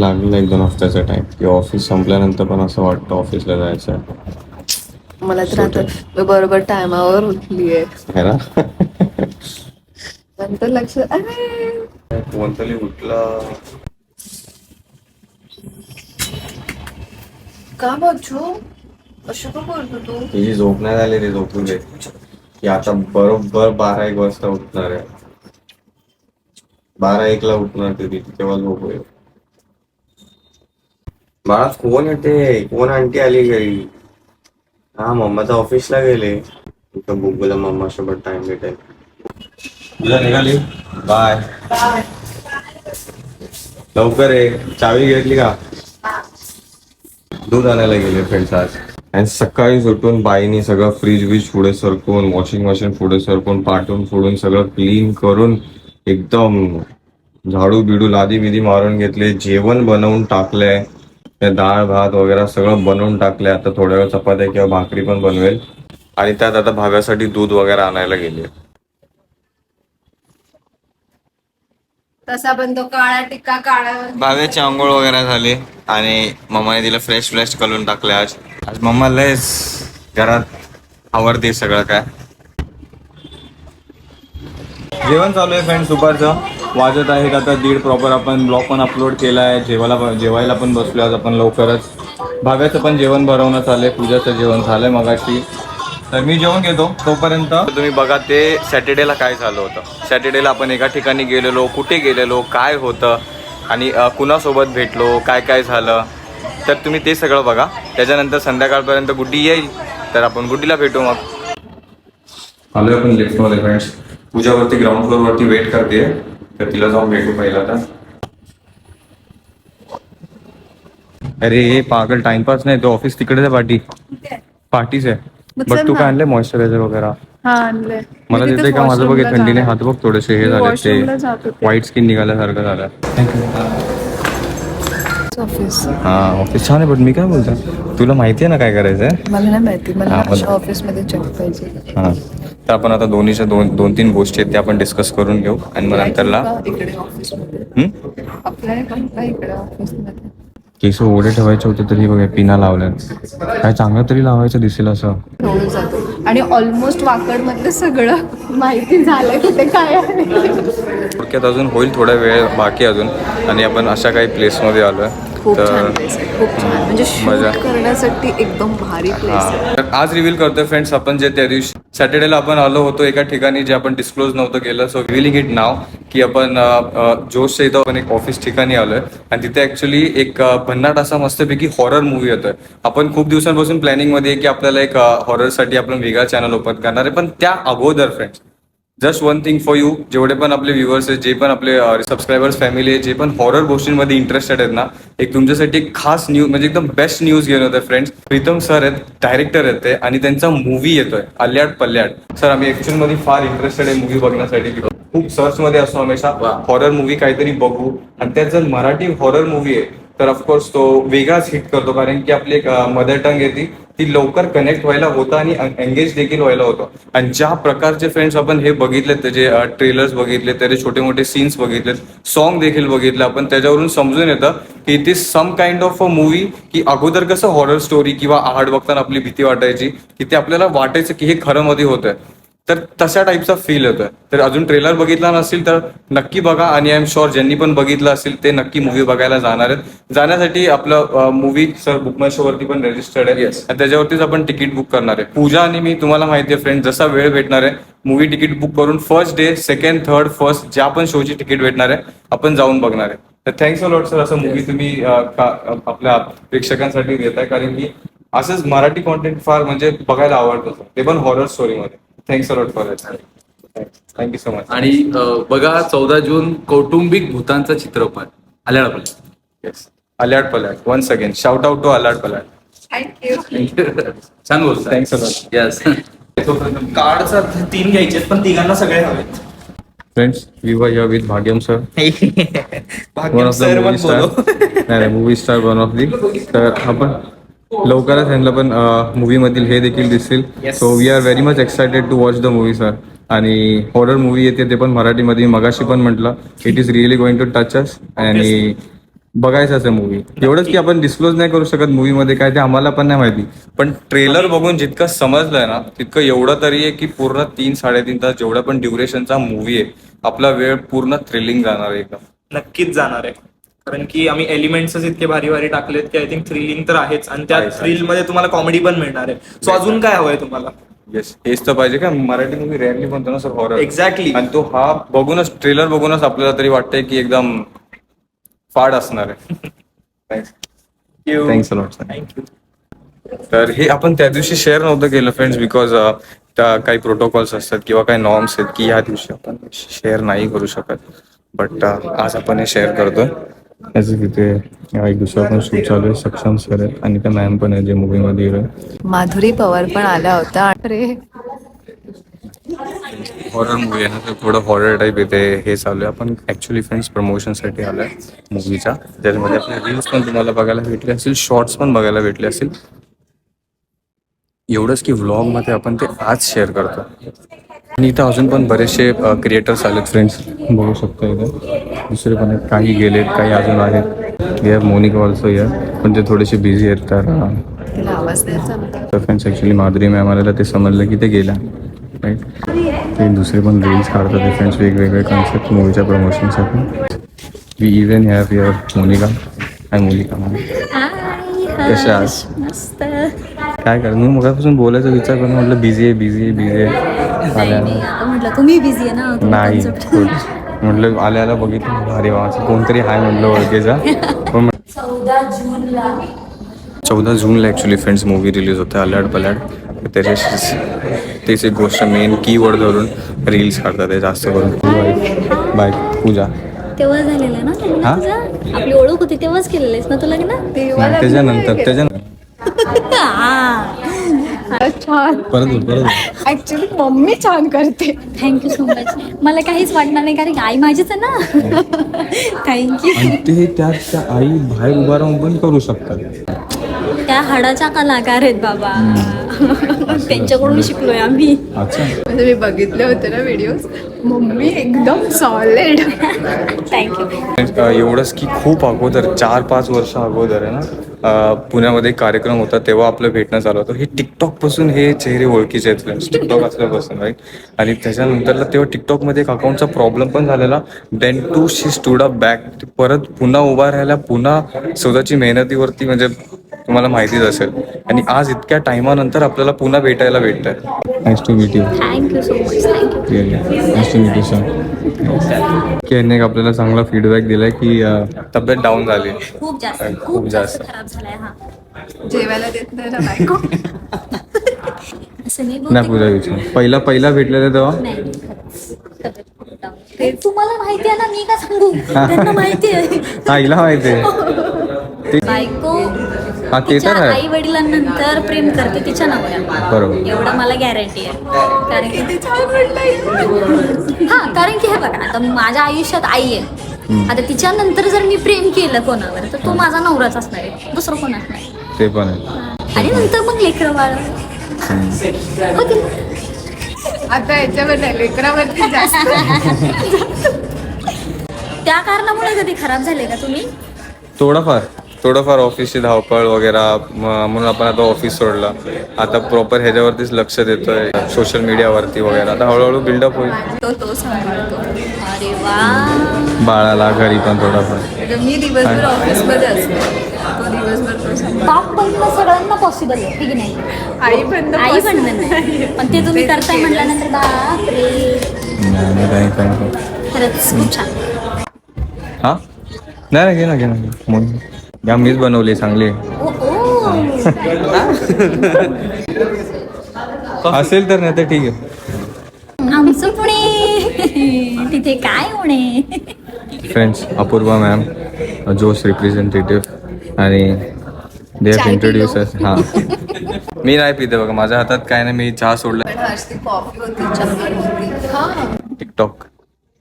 लागलेला एक दोन हफ्त्याचा टाइम की ऑफिस संपल्यानंतर पण असं वाटतं ऑफिसला जायचं मला तर आता मी बरोबर टायमावर उठलीये. है ना? नंतर लक्ष अरे! कोणतरी उठला. का बच्चू? असं का करतो तू? तिची झोप नाही झाली रे झोपून दे की आता बरोबर बारा एक वाजता उठणार आहे. बारा एकला उठणार ते तेव्हा झोप होईल बाळा कोण येते? कोण आंटी आली घरी? हा मम्मा तर ऑफिसला गेले. इथं बुब्बूला मम्मा सोबत टाइम भेटेल. तुला निघाली? बाय. लवकर आहे चावी घेतली का? दूध आणायला गेले फ्रेंड्स आज. आणि सकाळीच उठून बाईनी सगळं फ्रीज बीज पुढे सरकून वॉशिंग मशीन पुढे सरकून पाठवून फोडून सगळं क्लीन करून एकदम झाडू बिडू लादी बिदी मारून घेतले जेवण बनवून टाकलंय. डाळ भात वगैरे सगळं बनवून टाकलंय आता थोड्या वेळ चपात्या किंवा भाकरी पण बनवेल. आणि त्यात आता भाव्यासाठी दूध वगैरे आणायला गेले. तसा पण तो काळा टिक्का काळा. भाव्याची आंघोळ वगैरे झाली. आणि मम्माने तिला फ्रेश फ्रेश करून टाकले आज. आज मम्मा लयच घरात आवडते सगळं काय. जेवण चालू आहे फ्रेंड दुपारचं. वाजत आहेत आता दीड प्रॉपर आपण ब्लॉग पण अपलोड केला आहे. जेवायला पण जेवायला पण बसलो आज आपण लवकरच. भाव्याचं पण जेवण भरवणं चाललंय पूजाचं जेवण झालंय मगाशी. तर मी जेवण घेतो तोपर्यंत. तुम्ही बघा ते सॅटर्डेला काय झालं होतं. सॅटर्डेला आपण एका ठिकाणी गेलेलो कुठे गेलेलो काय होतं आणि कुणासोबत भेटलो काय काय झालं. तर तुम्ही ते सगळं बघा. त्याच्यानंतर संध्याकाळपर्यंत गुड्डी येईल. तर आपण गुड्डीला भेटू मग. आलोय आपण लिफ्टमध्ये फ्रेंड्स पूजावरती ग्राउंड फ्लोअरवरती वेट करते तर तिला जाऊन भेटू पहिला तर अरे पागल टाइमपास नाही तो ऑफिस तिकडेच आहे पार्टी पार्टीच आहे. मग बट तू. काय आणलंय मॉइश्चरायझर वगैरे? हा मला देते का माझं बघ थंडीने. हात बघ थोडेसे हे झाले ते. व्हाईट स्किन निघाल्यासारखं झालं. ऑफिस हा ऑफिस छान आहे बट मी काय बोलतो तुला माहिती आहे ना काय करायचंय? मला नाही माहिती. मला ऑफिसमध्ये जॉब पाहिजे. हा. तर आपण आता दोन्हीच्या दोन दोन तीन गोष्टी आहेत त्या आपण डिस्कस करून घेऊ. आणि मग नंतरला का का केस ओढे ठेवायचे होते तरी बघा पिना लावल्यात. काय चांगलं तरी लावायचं दिसेल असं. आणि ऑलमोस्ट वाकड मधलं सगळं माहिती झालंय कुठे काय आहे. थोडक्यात अजून होईल थोडा वेळ बाकी अजून. आणि आपण अशा काही प्लेसमध्ये आलोय. खूप छान तर प्लेस आहे खूप छान. म्हणजे मजा. शूट करण्यासाठी एकदम भारी प्लेस आहे. हा. तर आज रिव्हील करतोय फ्रेंड्स आपण जे त्या दिवशी सॅटर्डेला आपण आलो होतो एका ठिकाणी जे आपण डिस्क्लोज नव्हतं केलं. सो रिव्हिलिंग इट नाव की आपण अ, अ, जोशच्या इथं आपण एक ऑफिस ठिकाणी आलोय. आणि तिथे ऍक्च्युली एक अ, भन्नाट असा मस्तपैकी हॉरर मूवी येतोय. आपण खूप दिवसांपासून प्लॅनिंगमध्ये आहे की आपल्याला एक हॉररसाठी आपण वेगळा चॅनल ओपन करणार आहे. पण त्या अगोदर friends just one thing for you जेवढे पण आपले व्ह्युअर्स आहेत जे पण आपले सबस्क्रायबर्स फॅमिली आहे जे पण हॉरर गोष्टींमध्ये इंटरेस्टेड आहेत ना एक तुमच्यासाठी एक खास न्यूज म्हणजे एकदम बेस्ट न्यूज घेऊन होते फ्रेंड्स प्रीतम सर आहेत डायरेक्टर आहेत ते आणि त्यांचा मूवी येतोय अल्याड पल्याड. सर आम्ही मध्ये फार इंटरेस्टेड आहे मूवी बघण्यासाठी खूप सर्च मध्ये असतो हमेशा. हॉरर मूवी काहीतरी बघू. आणि त्यात जर मराठी हॉरर मूवी आहे. तर ऑफकोर्स तो वेगळाच हिट करतो कारण की आपली एक मदर टंग येते ती. लवकर कनेक्ट व्हायला होतं आणि एंगेज देखील व्हायला होतं. आणि ज्या प्रकारचे फ्रेंड्स आपण हे बघितले त्याचे ट्रेलर्स बघितले त्याचे छोटे मोठे सीन्स बघितलेत सॉन्ग देखील बघितलं आपण त्याच्यावरून समजून येतं की it is some kind of a movie की अगोदर कसं हॉरर स्टोरी किंवा आहाड बघताना आपली भीती वाटायची की ते आपल्याला वाटायचं की हे खरं मध्ये होतंय. तर तशा टाईपचा फील येतोय. तर अजून ट्रेलर बघितला नसेल तर नक्की बघा आणि आय एम शुअर ज्यांनी पण बघितलं असेल ते नक्की मूवी बघायला जाणार आहेत. जाण्यासाठी आपलं movie sir book my show वरती पण रजिस्टर्ड आहे. आणि त्याच्यावरतीच आपण तिकीट बुक करणार आहे. पूजा आणि मी तुम्हाला माहिती आहे फ्रेंड जसा वेळ भेटणार आहे मूवी तिकीट बुक करून first day second third first ज्या पण शोची तिकीट भेटणार आहे आपण जाऊन बघणार आहे. तर थँक्स लॉट सर असं मूवी तुम्ही अं, आपल्या प्रेक्षकांसाठी देताय. कारण की असंच मराठी कॉन्टेंट फार म्हणजे बघायला आवडतं. ते पण हॉरर स्टोरीमध्ये thanks a lot for it thank you so much आणि अं, बघा चौदा जून कौटुंबिक भूतांचा चित्रपट आल्याला पण yes Alyad Palyad once again shout out to Alyad Palyad thank you छान बोलतो थँक्स अलॉट यस कार्डचा तीन घ्यायचे पण तिघांना सगळे हवेत friends we were with Bhagyam sir one Bhagyam of the sir movie star बोलो नाही movie star one of the तर आपण लवकरच त्यांना पण मूवी मधील हे देखील दिसतील. So we are very much excited to watch the movie sir आणि हॉरर मूवी येते ते पण मराठीमध्ये. मगाशी पण म्हटलं it is really going to touch us आणि बघायचाच आहे मूवी एवढंच की आपण डिस्क्लोज नाही करू शकत मूवी मध्ये काय ते आम्हाला पण नाही माहिती. पण ट्रेलर बघून जितकं समजलंय ना तितकं एवढं तरी आहे की पूर्ण तीन साडेतीन तास जेवढा पण ड्युरेशनचा मूवी आहे आपला वेळ पूर्ण थ्रिलिंग जाणार आहे एकदम. नक्कीच जाणार आहे. कारण की आम्ही एलिमेंट्सच इतके भारी भारी टाकलेत की आय थिंक थ्रिलिंग तर आहेच. आणि त्या थ्रिलमध्ये तुम्हाला कॉमेडी पण मिळणार आहे. सो अजून काय हवंय तुम्हाला? येस हेच तर पाहिजे का? मराठी मूवी रेअरली बनतो ना सर हॉरर एक्झॅक्टली आणि तो हा बघूनच ट्रेलर बघूनच आपल्याला तरी वाटतंय की एकदम फाड असणार आहे. थँक्स अलॉट सर थँक्यू तर हे आपण त्या दिवशी शेअर नव्हतं केलं फ्रेंड्स बिकॉज त्या काही प्रोटोकॉल्स असतात किंवा काही नॉर्म्स आहेत की ह्या दिवशी आपण शेअर नाही करू शकत. बट आज आपण हे शेअर करतोय. त्याचं तिथे एक दुसरा पण शूट चालू आहे सक्षम सर आहेत. आणि त्या मॅम पण आहे जे मूवीमध्ये हिरो माधुरी पवार पण आल्या होत्या अरे. हॉरर मूवी आहे ना तर थोडं हॉरर टाईप येते हे चालू आहे. आपण ऍक्च्युली फ्रेंड्स प्रमोशनसाठी आलोय मूवीच्या ज्याच्यामध्ये आपले रील्स पण तुम्हाला बघायला भेटले असतील शॉर्ट्स पण बघायला भेटले असतील. एवढंच की व्लॉगमध्ये आपण ते आज शेअर करतो. आणि इथं अजून पण बरेचसे क्रिएटर्स आलेत फ्रेंड्स बघू शकतो इथं. दुसरे पण आहेत. काही गेलेत काही अजून आहेत. या मोनिका ऑल्सो या. पण ते थोडेसे बिझी आहेत तर फ्रेंड्स ॲक्च्युली माधुरी मॅम आलेला ते समजलं की ते गेल्या राईट ते दुसरे पण रील्स काढतात. ते फ्रेंड्स वेगवेगळे कॉन्सेप्ट मूवीच्या प्रमोशनसाठी we even have your Monica hi Monica ma'am कशा आहात? काय कर? मी मगापासून बोलायचा विचार करून म्हटलं बिझी आहे बिझी आहे बिझी आहे. आल्या आता म्हटलं तुम्ही बिझी आहे ना? तुम्ही नाही म्हटलं आल्याला बघितलं अरे वा असं कोणतरी हाय म्हटलं ओळखेचा. पण चौदा जूनला. चौदा जूनला ॲक्च्युली फ्रेंड्स मूवी रिलीज होते अलाड पलाड. तर त्याच्याशीच तेच एक गोष्ट मेन कीवर्ड धरून रील्स काढतात ते जास्त करून. बाय पूजा. तेव्हा झालेलं ना लग्न हा? तुझं? आपली ओळख होती तेव्हाच केलेलं ना तू लग्न? तेव्हा नाही, त्याच्यानंतर त्याच्यानंतर. छान परत बोल परत बोल. ऍक्च्युली मम्मी छान करते. थँक्यू सो मच मला काहीच वाटणार नाही कारण आई माझीच आहे ना. थँक्यू आणि ते त्या त्या आई बाहेर उभा राहून पण करू शकतात. त्या हाडाच्या कलाकार आहेत बाबा? त्यांच्याकडून शिकलोय आम्ही. अच्छा. म्हणजे मी बघितले होते ना व्हिडिओ मम्मी एकदम सॉलिड थँक्यू अ, एवढंच की खूप अगोदर चार पाच वर्ष अगोदर आहे ना? पुण्यामध्ये कार्यक्रम होता तेव्हा आपलं भेटणं चालू होतं. हे टिकटॉकपासून हे चेहरे ओळखीचे आहेत फ्रेंड्स टिकटॉक असल्यापासून राईट आणि त्याच्यानंतरला तेव्हा टिकटॉकमध्ये एक अकाउंटचा प्रॉब्लेम पण झालेला. Then too she stood up back परत पुन्हा उभा राहायला पुन्हा स्वतःची मेहनतीवरती म्हणजे तुम्हाला माहितीच असेल. आणि आज इतक्या टायमानंतर आपल्याला पुन्हा भेटायला भेटतंय. Nice to meet you thank you so much thank you nice to meet you sir की यांनी एक आपल्याला चांगला फीडबॅक दिलाय की तब्येत डाऊन झाली. खूप जास्त खूप जास्त. खराब झालाय हा. जेवायला देत नाही ना बायको? नाही पूजा विचार. पहिला पहिला भेटलेलं तेव्हा? तुम्हाला माहिती आहे ना मी का सांगू? त्यांना माहिती आहे. हा हिला माहिती आहे. बायको हा ते तिच्या तर आई आहे. वडिलांनंतर प्रेम करते तिच्या नवऱ्यावर बरोबर. एवढं मला गॅरंटी आहे. कारण की हा कारण की हे बघा आता माझ्या आयुष्यात आई आहे. आता तिच्या नंतर जर मी प्रेम केलं कोणावर तर तो माझा नवराच असणार आहे. दुसरं कोण असणार आहे. ते पण आहे. आणि नंतर मग लेकरं बाळ. होतील आता याच्यावर नाही? लेकरावरती जास्त. त्या कारणामुळे कधी खराब झाले का तुम्ही? थोडंफार. थोडंफार ऑफिसची धावपळ वगैरे म्हणून आपण आता ऑफिस सोडलं. आता प्रॉपर ह्याच्यावरतीच लक्ष देतोय सोशल मीडियावरती वगैरे. आता हळूहळू बिल्डअप होईल. तो तो सांभाळतो. अरे वा. बाळाला घरी पण थोडंफार. म्हणजे मी दिवसभर ऑफिसमध्ये असते. तो दिवसभर तो सांभाळतो. बाप बनणं सगळ्यांना पॉसिबल आहे ठीक नाही? आई पण आई नाही पण ते तुम्ही करताय म्हटल्यानंतर बाप रे. खरंच खूप छान. हा? नाही नाही घे ना घे ना. म्हणून या मीच बनवली चांगली. ओ ओ असेल तर नाही तर ठीक आहे. आमचं पुणे. तिथे काय होणे फ्रेंड्स अपूर्वा मॅम जोश रिप्रेझेंटेटिव्ह आणि दे हॅव इंट्रोड्यूस. हां. मी नाही पिते बघा माझ्या हातात काय नाही मी चहा सोडला. पण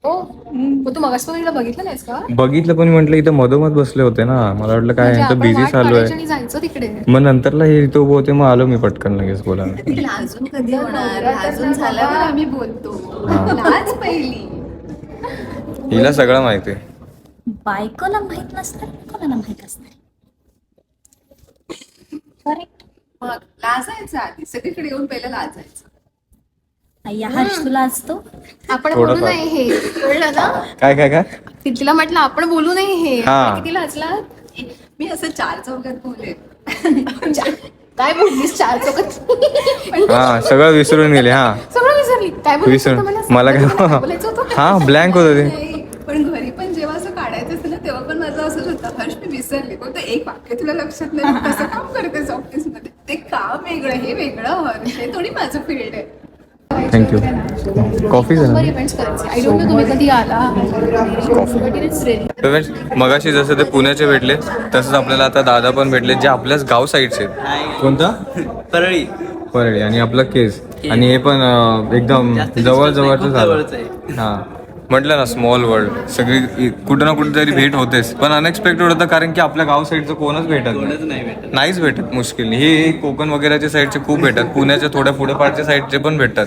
हा? मग तू मगासपासून बघितलं नाहीस का? बघितलं पण म्हटलं इथं मधोमध बसले होते ना. मला वाटलं काय म्हणजे यांचं आपण बिझी चालू आहे. आणि जायचं तिकडे. मग नंतरला हे इथं उभं होते मग आलो मी पटकन लगेच बोलायला. अजून कधी होणार? अजून झाल्यावर आम्ही बोलतो. हा. लाज पहिली. हिला सगळं माहिती आहे. बायकोला माहीत नसणार कोणाला माहीत असणार करेक्ट मग लाजायचं आधी. सगळीकडे येऊन पहिलं लाजायचं. हर्ष तुला असतो? आपण. बोलू नाही हे. कळलं ना? काय काय काय? ती- तिला म्हटलं आपण बोलू नाही हे. हा. आपण किती लाजला मी असं चार चौकात बोले काय बोललीस? चार चौकात हा सगळं विसरून गेले हा. सगळं विसरली. काय बोलायचं विसरून. मला सांग. मला तुला काय बोलायचं होतं. हा ब्लँक होतं ते. नाही, पण घरी पण जेव्हा असं काढायचं असतं ना तेव्हा पण माझं असंच होतं. हर्ष मी विसरले. कोणतं एक वाक्य तुला लक्षात नाही तू कसं काम करतेस ऑफिसमध्ये ते काम वेगळं हे वेगळं. हर्ष हे थोडी माझं फील्ड आहे. थँक्यू कॉफी मगाशी जसं ते पुण्याचे भेटले तसंच आपल्याला आता दादा पण भेटले जे आपल्याच गाव साईडचे आहेत. कोणता? परळी. परळी आणि आपला केस आणि हे पण एकदम जवळ जवळच झालं. हा. म्हटलं ना स्मॉल वर्ल्ड सगळी कुठं ना कुठं तरी भेट होतेच. पण अनएक्सपेक्टेड होतं कारण की आपल्या गाव साईडचं कोणच भेटत कोणच नाही नाही भेटत. नाहीच भेटत मुश्किल हे हे कोकण वगैरेच्या साईडचे खूप भेटतात. पुण्याच्या थोड्या पुढे पाठच्या साईडचे पण भेटतात.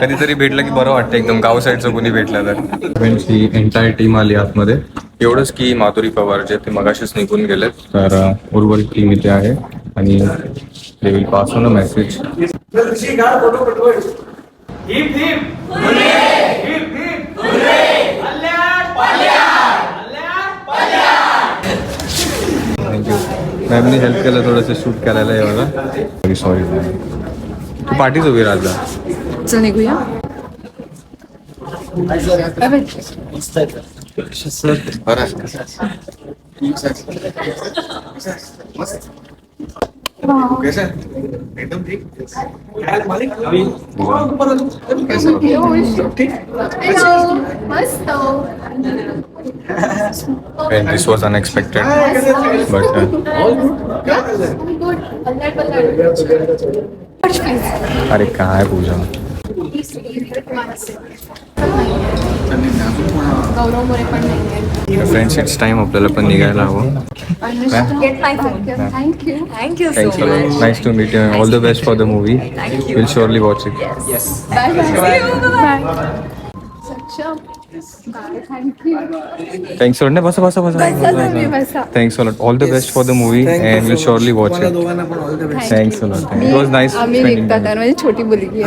कधीतरी भेटलं की बरं वाटतं एकदम. गाव साईडचं कोणी भेटलं तर. फ्रेंड्सची एंटायर टीम आली आतमध्ये. एवढंच की माधुरी पवार जे ते मगाशीच निघून गेलेत. तर उर्वरित टीम इथे आहे. आणि they will pass on a message मॅमने help केलं थोडंसं शूट करायला हे मला सॉरी सॉरी तू पाठीच उभी राहता चल निघूया. मस्त And this was unexpected. But uh, अरे काय पूजा गौरव मोरे पण नाहीये फ्रेंड्स इट्स टाइम आपल्याला पण निघायला हवं get my phone thank you thank you thanks nice to meet you all the best for the movie will surely watch it thanks for बसा बसा बसा बसा. Thanks for all the best for the movie and will surely watch it thanks it was nice छोटी मुलगी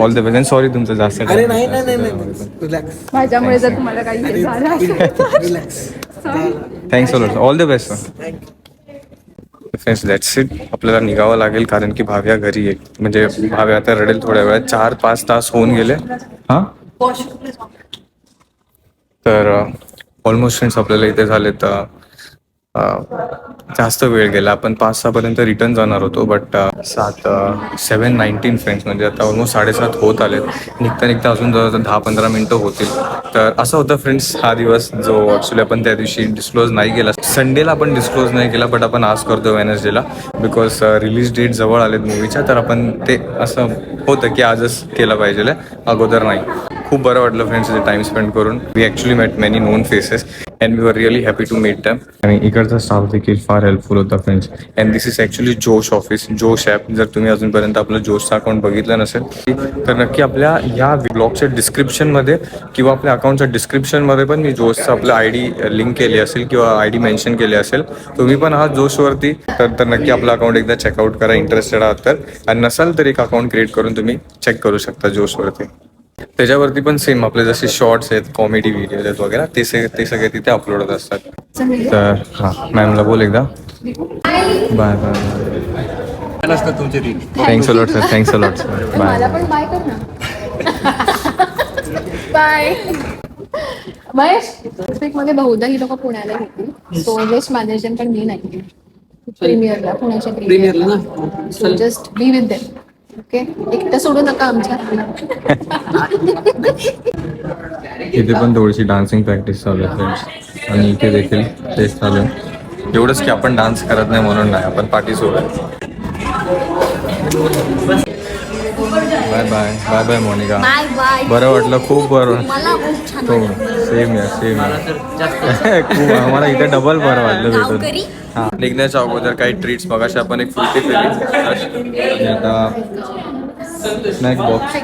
all the best and sorry तुमचं जास्त अरे नाही नाही नाही नाही रिलॅक्स माझ्यामुळे जर तुम्हाला काही हे। झालं असेल relax thanks all all the best friends that's it आपल्याला निघावं लागेल कारण की भाव्या घरी आहे म्हणजे भाव्या आता रडेल थोड्या वेळात. चार पाच तास होऊन गेले. हां? तर ऑलमोस्ट फ्रेंड्स आपल्याला इथे झाले तर जास्त वेळ गेला. आपण पाच सहापर्यंत रिटर्न जाणार होतो बट सात सेवन नाईन्टीन फ्रेंड्स म्हणजे आता ऑलमोस्ट साडेसात होत आलेत. निघता निघता अजून जवळ दहा पंधरा मिनटं होतील. तर असं होतं फ्रेंड्स हा दिवस जो ॲक्च्युली आपण त्या दिवशी डिस्क्लोज नाही केला. संडेला आपण डिस्क्लोज नाही केला बट आपण आज करतो वेनसडेला बिकॉज रिलीज डेट जवळ आलेत मूवीच्या तर आपण ते असं होतं की आजच केलं पाहिजे अगोदर नाही. खूप बरं वाटलं फ्रेंड्स इथे टाइम स्पेंड करून. We actually met many known faces and we were really happy to meet them आणि इकडचा स्टाफ देखील फार हेल्पफुल होता friends and this is actually Josh office Josh app जर तुम्ही अजूनपर्यंत आपलं जोशचं अकाउंट बघितलं नसेल तर नक्की आपल्या या ब्लॉगच्या डिस्क्रिप्शनमध्ये किंवा आपल्या अकाउंटच्या डिस्क्रिप्शनमध्ये पण मी जोशचं आपलं आय डी लिंक केली असेल किंवा आय डी मेन्शन केली असेल. तुम्ही पण आहात जोशवरती तर तर नक्की आपलं अकाउंट एकदा चेकआउट करा इंटरेस्टेड आहात तर. आणि नसाल तर एक अकाउंट क्रिएट करून तुम्ही चेक करू शकता जोशवरती त्याच्यावरती पण सेम आपले जसे शॉर्ट्स आहेत कॉमेडी व्हिडिओज आहेत वगैरे ते सगळे ते सगळे तिथे अपलोड होत असतात. तर हां मॅमला बोल एकदा. Bye bye thanks a lot sir thanks a lot sir मला बाय पण बाय कर ना. बाय महेश स्पीकमध्ये बहुधा ही लोक पुण्याला घेतील सो वेस्ट मॅनेजमेंट पण मी नाही प्रीमियरला पुण्याच्या प्रीमियरला ना? So just be with them okay? एकटं सोडू नका आमच्या. इथे पण थोडीशी डान्सिंग प्रॅक्टिस चालू आहे फ्रेंड्स आणि इथे देखील तेच चालू आहे. एवढंच की आपण डान्स करत नाही म्हणून नाही आपण पाठी सोबत bye bye bye Monica bye bye बरं वाटलं खूप बरं मला खूप छान हो वाटलं. सेम या सेम या खूप आम्हाला इथे डबल बरं वाटलं भेटून. हा. निघण्याच्या अगोदर काही ट्रीट्स मगाशी आपण एक फुलटी केली आणि आता snack box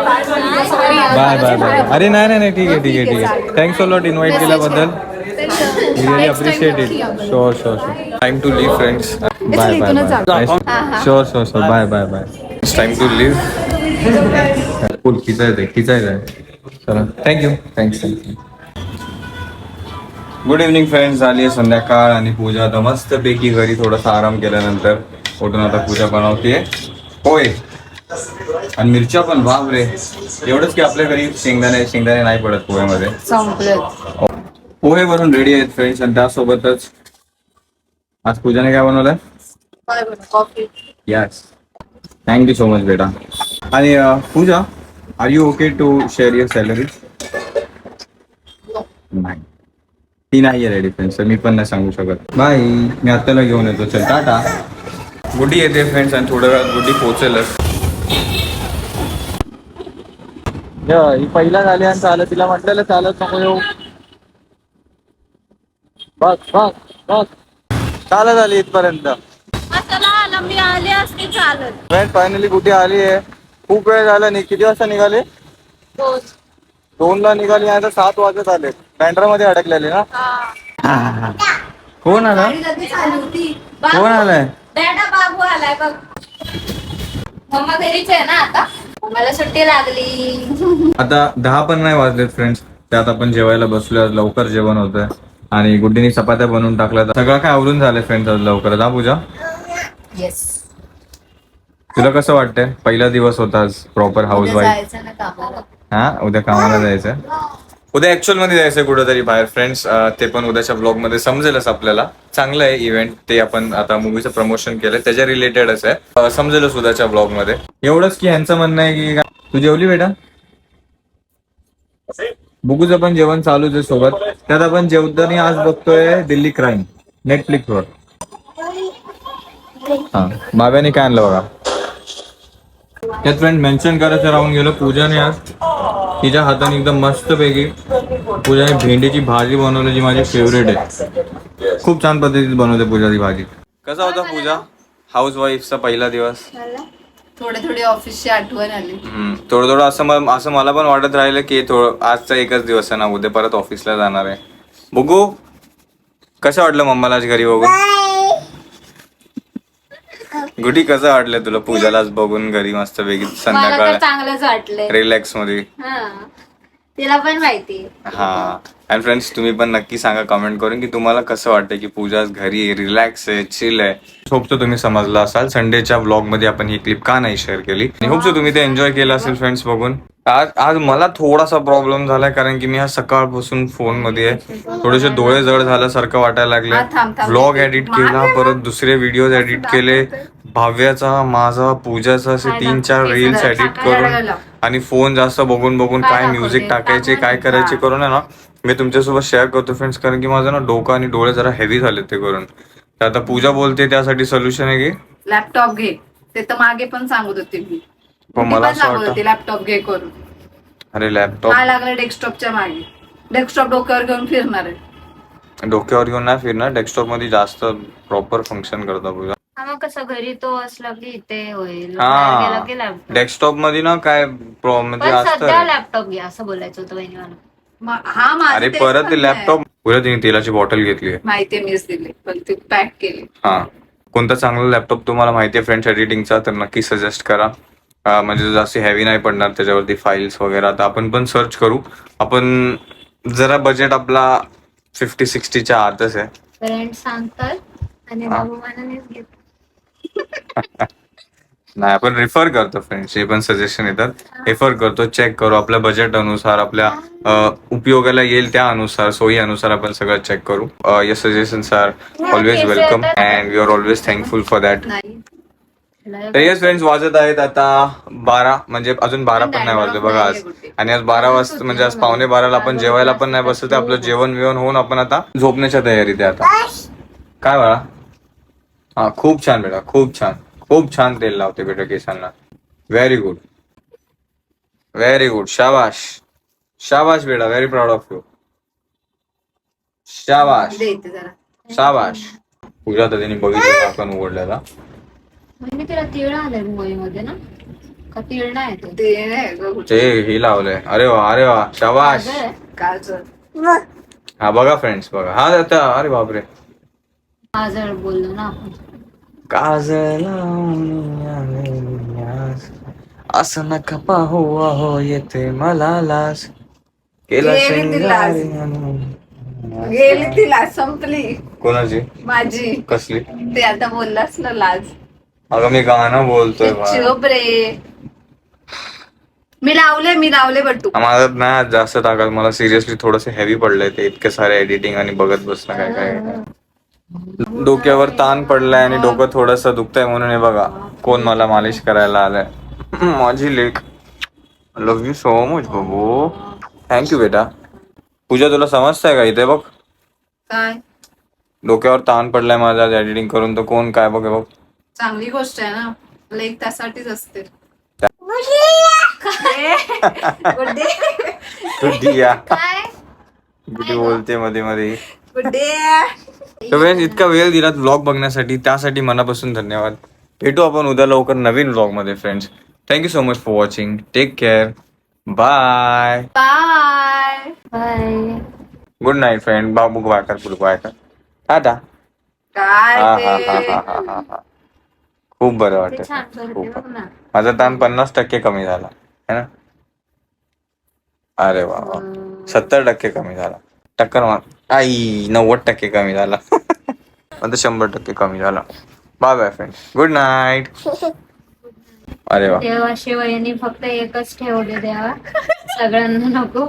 bye bye bye अरे नाही नाही नाही ठीक आहे ठीक आहे ठीक आहे. थँक्स लॉट इन्व्हाइट केल्याबद्दल. रिअली अप्रिशिएट इट आपण. Sure sure sure time to leave friends bye bye. Bye sure sure sure bye bye bye it's time to leave फुल खिचायचं आहे खिचायचं आहे चला thank you thanks thank you good evening friends झाली आहे संध्याकाळ आणि पूजा आता मस्तपैकी घरी थोडासा आराम केल्यानंतर उठून आता पूजा बनवते होय आणि मिरच्या पण बाप रे एवढंच की आपल्या घरी शेंगदाणे शेंगदाणे नाही पडत पोह्यामध्ये पोहे बनवून रेडी आहेत फ्रेंड्स आणि त्यासोबतच आज पूजाने काय बनवलंय? Coffee yes thank you so much बेटा. आणि Pooja are you okay to share your salary नाही. ती नाही आहे रेडी फ्रेंड्स मी पण नाही सांगू शकत. बाय मी आत्ताला घेऊन येतो. चल टाटा. गुड्डी येते फ्रेंड्स आणि थोड्या वेळात गुड्डी पोहोचेलच ही पहिला झाली आणि चालत तिला म्हटलेलं चालत नको येऊ. बघ बघ बघ चालत आली इथपर्यंत. चला आला मी आले असते चालत? फ्रेंड फायनली कुठे आली आहे? खूप वेळ झाला नाही किती वाजता निघाले? दोन. ला निघाली आणि आता सात वाजत आले बँड्रा मध्ये अडकलेले ना? कोण आला? कोण आलाय? डॅडा बाबू आलाय बघ. मम्मा घरीच आहे ना आता? मला सुट्टी लागली. आता दहा पण नाही वाजलेत फ्रेंड्स त्यात आपण जेवायला बसलो आज लवकर जेवण होतंय. आणि गुड्डीने चपात्या बनवून टाकल्या. सगळं काय आवरून झालंय फ्रेंड्स लवकर हा पूजा? येस तुला कसं वाटतंय? पहिला दिवस होता प्रॉपर हाऊस वाईफ हा? उद्या कामाला जायचं उद्या ऍक्च्युअलमध्ये जायचं कुठेतरी बाहेर फ्रेंड्स ते पण उद्याच्या ब्लॉगमध्ये समजेलच आपल्याला. चांगलं आहे इव्हेंट ते आपण आता मूवीचं प्रमोशन केलंय त्याच्या रिलेटेडच आहे. समजेलच उद्याच्या ब्लॉगमध्ये एवढंच की यांचं म्हणणं आहे की तू जेवली बेटा? बुकूचं पण जेवण चालूच आहे सोबत. त्यात आपण जेवताना आज बघतोय दिल्ली क्राईम नेटफ्लिक्सवर हा माव्याने काय आणलं बघा. त्यात फ्रेंड मेन्शन करायचं राहून गेलो पूजाने आज. तिच्या हाताने एकदम मस्त पैकी पूजाने भेंडीची भाजी बनवली जी माझी फेवरेट आहे. खूप छान पद्धतीत बनवते पूजाची भाजी. कसा होता पूजा? हाऊस वाईफचा पहिला दिवस. थोडे थोडी ऑफिसची आठवण आली. हम्म, थोडं थोडं असं म- असं मला पण वाटत राहिलं की थोडं आजचा एकच दिवस आहे ना उद्या परत ऑफिसला जाणार आहे. बघू. कसं वाटलं मम्माला आज घरी बघून? गुडी कसं वाटलं तुला पूजाला आज बघून घरी मस्त मला तर संध्याकाळ चांगलंच वाटलंय. रिलॅक्समध्ये? हा. तिला पण माहिती हा. आणि फ्रेंड्स तुम्ही पण नक्की सांगा कमेंट करून की तुम्हाला कसं वाटतं की पूजा घरी रिलॅक्स आहे चिल आहे. होप तुम्ही समजला असाल. संडेच्या ब्लॉगमध्ये आपण ही क्लिप का नाही शेअर केली? आणि होप तुम्ही ते एन्जॉय केलं असेल फ्रेंड्स बघून. आज आज मला थोडासा प्रॉब्लेम झालाय कारण की मी आज सकाळपासून फोनमध्ये आहे. थोडेसे डोळे जड झाल्यासारखं वाटायला हा, लागले. ब्लॉग एडिट केला परत दुसरे व्हिडिओ एडिट केले. भाव्याचा माझा पूजाचा असे तीन चार रील्स एडिट करून आणि फोन जास्त बघून बघून काय म्युझिक टाकायचे काय करायचे करून आहे ना. मी तुमच्यासोबत शेअर करतो फ्रेंड्स कारण की माझं ना डोकं आणि डोळे जरा हेवी झाले ते करून. तर आता पूजा बोलते त्यासाठी सोल्युशन आहे की? लॅपटॉप घे. ते तर मागे पण सांगत होते मी. पण मला पण असं सांगत वाटतं. होती लॅपटॉप घे करून. अरे लॅपटॉप काय लागलं डेस्कटॉपच्या मागे? डेस्कटॉप डोक्यावर घेऊन फिरणार आहे. डोक्यावर घेऊन नाही फिरणार डेस्कटॉपमध्ये जास्त प्रॉपर फंक्शन करता पूजा. हा मग कसं घरी तो असला की इथे होईल. हा. बाहेर गेला की लॅपटॉप डेस्कटॉपमध्ये ना काय म्हणजे पण सध्या असतं लॅपटॉप घ्या असं बोलायचं होतं बहिणी मला मा- हा माझं अरे तेच परत म्हणणं आहे. लॅपटॉप पुढे तिने तेलाची बॉटल घेतली माहितीये मीच दिली पण ती पॅक केली. हा. कोणता चांगला लॅपटॉप तुम्हाला माहिती आहे फ्रेंड्स एडिटिंगचा तर नक्की सजेस्ट करा. अं, म्हणजे जास्त हेवी नाही पडणार त्याच्यावरती फाईल्स वगैरे. आता आपण पण सर्च करू. आपण जरा बजेट आपला फिफ्टी सिक्स्टीच्या आतच आहे. फ्रेंड सांगतात आणि हा. नाही आपण रिफर करतो फ्रेंड्स जे पण सजेशन येतात. रिफर करतो चेक करू आपल्या बजेट अनुसार आपल्या अं, उपयोगाला येईल त्या अनुसार सोयी अनुसार आपण सगळं चेक करू. या suggestions are always welcome and we are always thankful for that नाही. तर येस फ्रेंड्स वाजत आहेत आता बारा म्हणजे अजून बारा पण नाही वाजले बघा आज. आणि आज बारा वाजता म्हणजे आज पावणे बाराला आपण जेवायला पण नाही बसत. आपलं जेवण बिवण होऊन आपण आता झोपण्याच्या तयारीत आहे आता. काय बाळा? हा खूप छान बेटा खूप छान. खूप छान तेल लावते बेटा केसांना. व्हेरी गुड व्हेरी गुड शाबाश. शाबाश बेटा. व्हेरी प्राऊड ऑफ यू शाबाश. दे इथे जरा. शाबाश. पूजा तर त्यांनी बघितलं झाकण उघडलेला. म्हणजे तिला तिळ आलंय मुंबईमध्ये ना? का तिळ नाही ते ते नाही गं, ते हे लावलंय. अरे वा अरे वा. शाबाश. हा बघा फ्रेंड्स बघा. हा आता अरे बापरे. बोललो ना आपण. काजळ असं नका पाहू अहो येते मला लास केला गेली ती लाज. शेंगारी गेली ती लाज संपली. कोणाची? माझी. कसली? ते आता बोललास ना लाज. अगं मी गाणं बोलतोय बा. चुप रे. मी लावले मी लावले बट्टू माझं नाही आज जास्त टाकाल मला सिरियसली थोडस हेवी पडलंय ते इतके सारे एडिटिंग आणि बघत बसणं काय काय. डोक्यावर ताण पडलाय आणि डोकं थोडस दुखतंय म्हणून हे बघा कोण मला मालिश करायला आलाय. माझी लेख लव्ह यू सो मच बाबू. थँक्यू बेटा. पूजा तुला समजतंय का इथे बघ? काय? डोक्यावर ताण पडलाय माझा एडिटिंग करून तर कोण काय बघ बघ. चांगली गोष्ट आहे ना. लेख त्यासाठीच असते. गुड्डे गुड्डी या. काय? गुड्डी बोलते मध्ये मध्ये गुड्डे तर फ्रेंड्स इतका वेळ दिलात ब्लॉग बघण्यासाठी. त्यासाठी मनापासून धन्यवाद. भेटू आपण उद्या लवकर नवीन ब्लॉगमध्ये friends thank you so much for watching take care bye bye bye good night friend Babu bye कर पुढे बाय कर टाटा काय हा, हा, ते हा, हा, हा, हा, हा. खूप बरं वाटत खूप. माझा ताण पन्नास टक्के कमी झाला. है ना? अरे वा वा. सत्तर टक्के कमी झाला. टक्कर मार. आई नव्वद टक्के कमी झाला. आता शंभर टक्के कमी झाला. Bye bye friend good night अरे वा. देवा शिवायनी फक्त एकच ठेवले देवा. सगळ्यांना नको.